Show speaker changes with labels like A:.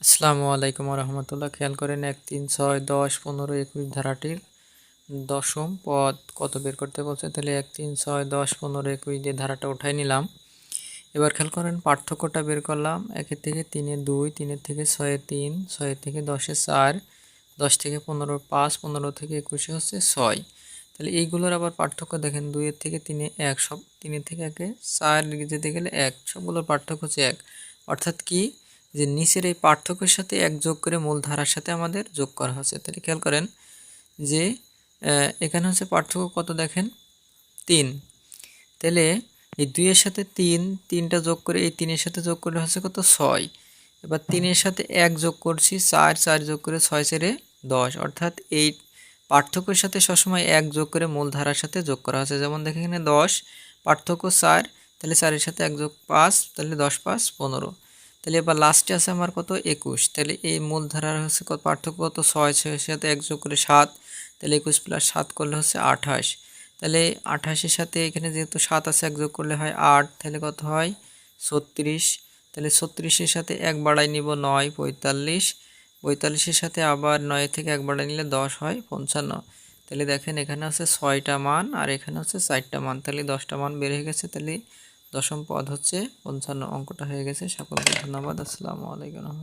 A: আসসালামু আলাইকুম রহমতুল্লাহ খেয়াল করেন, এক, তিন, ছয়, দশ, পনেরো, একুশ ধারাটির দশম পদ। কত বের করতে বলছে তাহলে এক, তিন, ছয়, দশ, পনেরো, একুশ দিয়ে ধারাটা উঠাই নিলাম। এবার খেয়াল করেন, পার্থক্যটা বের করলাম। একের থেকে তিনে দুই, তিনের থেকে ছয়ে তিন, ছয়ের থেকে দশে চার, দশ থেকে পনেরো পাঁচ, পনেরো থেকে একুশে হচ্ছে ছয়। তাহলে এইগুলোর আবার পার্থক্য দেখেন, দুইয়ের থেকে তিনে এক, সব তিনের থেকে একে চার যেতে গেলে এক, সবগুলোর পার্থক্য হচ্ছে এক। অর্থাৎ কি? যে নিচের এই পার্থক্যের সাথে এক যোগ করে মূল ধারার সাথে আমাদের যোগ করা হচ্ছে তাহলে খেয়াল করেন যে এখানে হচ্ছে পার্থক্য কত দেখেন? তিন। তাহলে এই দুইয়ের সাথে তিন, তিনটা যোগ করে এই তিনের সাথে যোগ করে হচ্ছে কত? ছয়। এবার তিনের সাথে এক যোগ করছি, চার চার যোগ করে ছয় চেরে দশ। অর্থাৎ এই পার্থক্যের সাথে সবসময় এক যোগ করে মূল ধারার সাথে যোগ করা হচ্ছে যেমন দেখে এখানে দশ, পার্থক্য চার, তাহলে চারের সাথে এক যোগ পাঁচ, তাহলে দশ পাঁচ পনেরো। তাহলে এবার লাস্টে আছে আমার কত? একুশ। তাহলে এই মূলধারার হচ্ছে কত? পার্থক্য কত? ছয় ছয়ের সাথে এক যোগ করে সাত। তাহলে একুশ প্লাস সাত করলে হচ্ছে আঠাশ। তাহলে আঠাশের সাথে এখানে যেহেতু সাত আছে, এক যোগ করলে হয় আট। তাহলে কত হয়? ছত্রিশ। তাহলে ছত্রিশের সাথে এক বাড়াই নিব নয়, পঁয়তাল্লিশ। পঁয়তাল্লিশের সাথে আবার নয় থেকে এক বাড়াই নিলে দশ হয় পঞ্চান্ন। তাহলে দেখেন এখানে হচ্ছে ছয়টা মান আর এখানে হচ্ছে চারটা মান। তাহলে দশটা মান হয়ে গেছে। তাহলে দশম পদ হচ্ছে পঞ্চান্ন অঙ্কটা হয়ে গেছে। সকলকে ধন্যবাদ। আসসালামু আলাইকুম।